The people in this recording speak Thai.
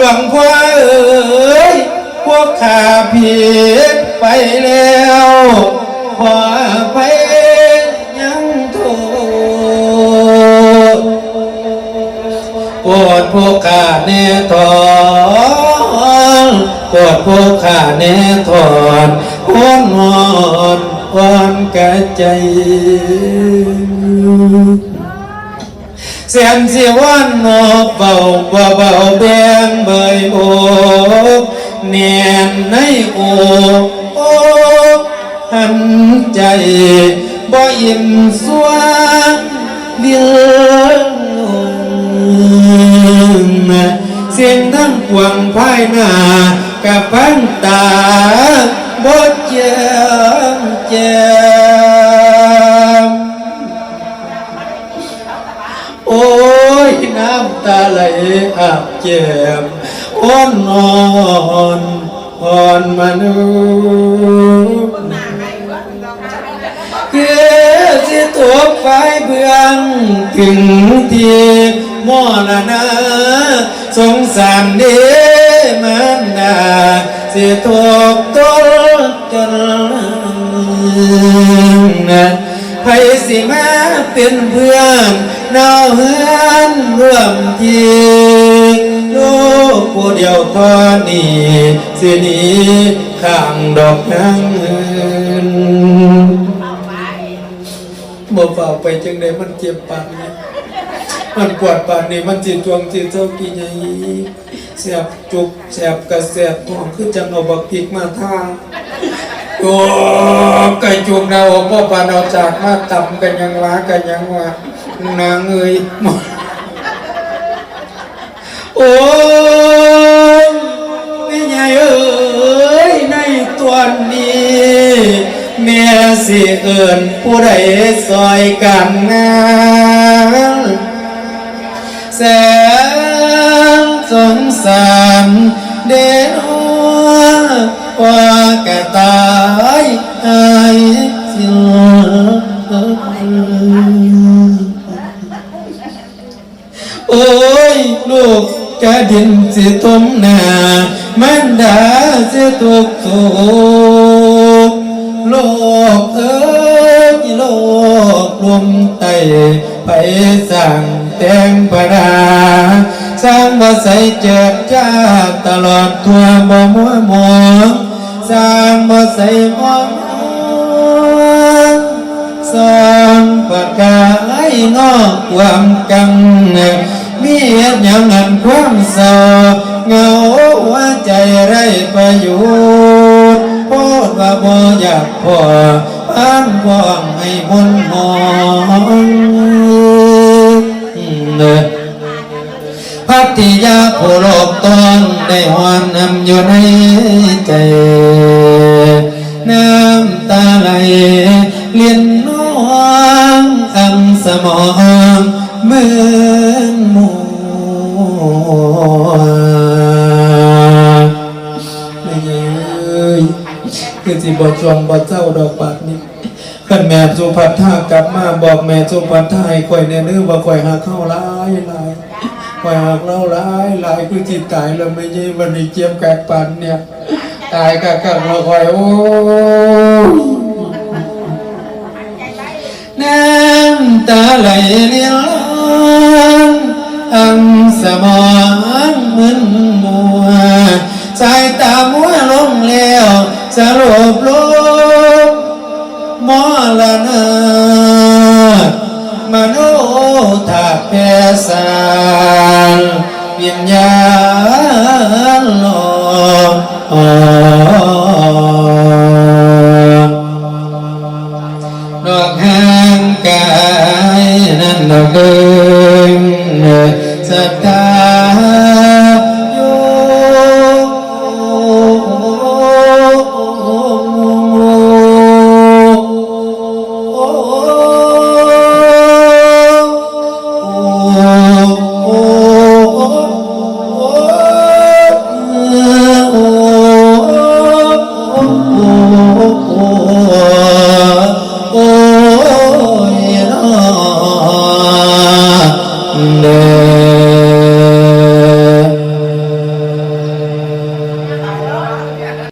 หลวงพ่อเอ๋ยพวกข้าผิดไปแล้วขอไปยังโทษโปรดพวกข้าเนทอนโปรดพวกข้าเนทอนวอนวอนวอนกะใจ เสียงสิวันนกเบาเบาเบาแบงเบยโอกเนียนในโอโอหันใจบ่อิ่มสวงเดือนเสียงทั้งปวงภายหน้ากับพันตาบ่เจียมแจมำตาไหลอาบเจ็บอ่อนนอนอ่อนมนุษย์คือสิตัวไฟเบื้องถึงที่มอนานาสงสารเดมันดาสิถูกต้น เป็นเพื่อนเนาเฮือนร่วมทีลูกผู้เดียวเทอนี้สินี้ข้างดอกนางเงินบ่เฝ้าไปจังไดมันเจ็บปานนี้มันปวดปานนี้มันจิตจวงจิตเจ้ากี่ไงเสียบจุกเสียบกระเสียบท้องคือจังเอาบักพริกมาทา โอ้ไก่จุกเราพ่อปานเอาจากมาต่ำกันยังวะกันยังวะนางเอ้ยโอ้ไม่ใหญ่เอ้ยในตัวนี้แม่สิเอิญผู้ใดซอยกันงานแสนสงสารเด็กว่า ดินสิต้มนามันดาสิทุกทุกโลกเอ้ยโลกรวมไตไปสั่งแตงประดาสร้างบ่ใส่เจ็บจ้าตลอดทั่วบ่มัวหมองสร้างบ่ใส่มองสร้างประกายนอกความกังมี เหตุหยังอันความเศร้าเงาหัวใจไรประโยชน์โพดว่าบ่อยากพอพันพ้องให้มนต์มองเด้อพัติยาผู้โลกตอนได้หวนนำอยู่ในใจ น้ำตาไหลเลียนน้องอังสมอ ไม่เย้ยคือสิบอจวงบอเจ้าดอกบาดนี้ขันแม่สุภัทธากลับมาบอกแม่สุภัทธาให้ข่อยแน่นื้อว่าข่อยหาเข้าร้ายหลายคอยหักเราหลายหลายคือจิตตายแล้วไม่ใช่มันมีเจียมแกกปันเนี่ยตายกะกัเราคอยโอ้น้ำตาไหลเลี้ยงอัง มองเหมือนมัวสายตามัวลงแล้วสรุปลงมอละเนอมโนทาเพสานวิญญาณลงอ๋อนอกห่างกายนั้นดอกเดิม सदा